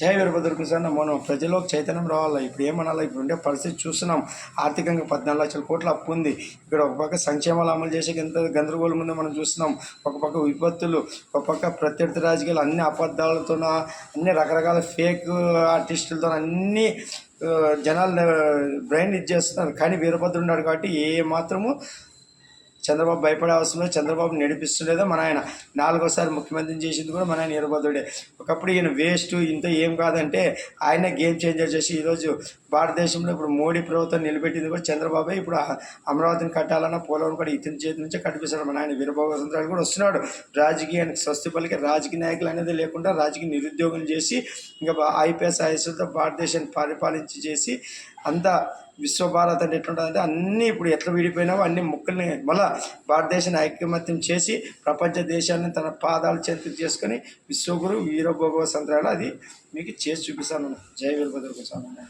జై సార్ మనం ప్రజలకు చైతన్యం రావాలి? ఇప్పుడు ఏమనాలి? ఇప్పుడు ఉండే పరిస్థితి చూస్తున్నాం. ఆర్థికంగా పద్నాలుగు లక్షల కోట్ల అప్పు ఉంది. ఇక్కడ ఒక పక్క సంక్షేమాలు అమలు చేసే ఎంత గందరగోళం ఉందో మనం చూస్తున్నాం. ఒక పక్క విపత్తులు ఒక పక్క ప్రత్యర్థి రాజకీయాలు అన్ని అబద్ధాలతోన అన్ని రకరకాల ఫేక్ ఆర్టిస్టులతో అన్ని జనాలు బ్రెయిన్ ఇది చేస్తున్నారు. కానీ వీరభద్రుడు ఉన్నాడు కాబట్టి ఏ మాత్రము చంద్రబాబు భయపడే అవసరం లేదు చంద్రబాబు నడిపిస్తుండేదో మన ఆయన. నాలుగోసారి ముఖ్యమంత్రిని చేసింది కూడా మన ఆయన వీరభద్రుడే ఒకప్పుడు ఈయన వేస్ట్ ఇంత ఏం కాదంటే ఆయన గేమ్ చేంజర్ చేసి ఈరోజు భారతదేశంలో ఇప్పుడు మోడీ ప్రభుత్వం నిలబెట్టింది కూడా చంద్రబాబే. ఇప్పుడు అమరావతిని కట్టాలన్న పోలవరం కూడా ఇతని చేతి నుంచే కట్టిపిస్తాడు. మన ఆయన వీరభద్రాలు కూడా వస్తున్నాడు. రాజకీయానికి స్వస్తి పలికి రాజకీయ నాయకులు అనేది లేకుండా రాజకీయ నిరుద్యోగం చేసి ఇంకా ఐపీఎస్ ఐఎస్తో భారతదేశాన్ని పరిపాలించి చేసి అంతా విశ్వభారత్ అంటే ఎట్లుంటుందంటే అన్నీ ఇప్పుడు ఎట్లా విడిపోయినావో అన్ని ముక్కల్ని మళ్ళా భారతదేశాన్ని ఐక్యమత్యం చేసి ప్రపంచ దేశాన్ని తన పాదాలు చేతులు చేసుకొని విశ్వగురు వీరభోగవ సంత్రాలు అది మీకు చేసి చూపిస్తాను. జయ వీరభద్రకు స్వామి.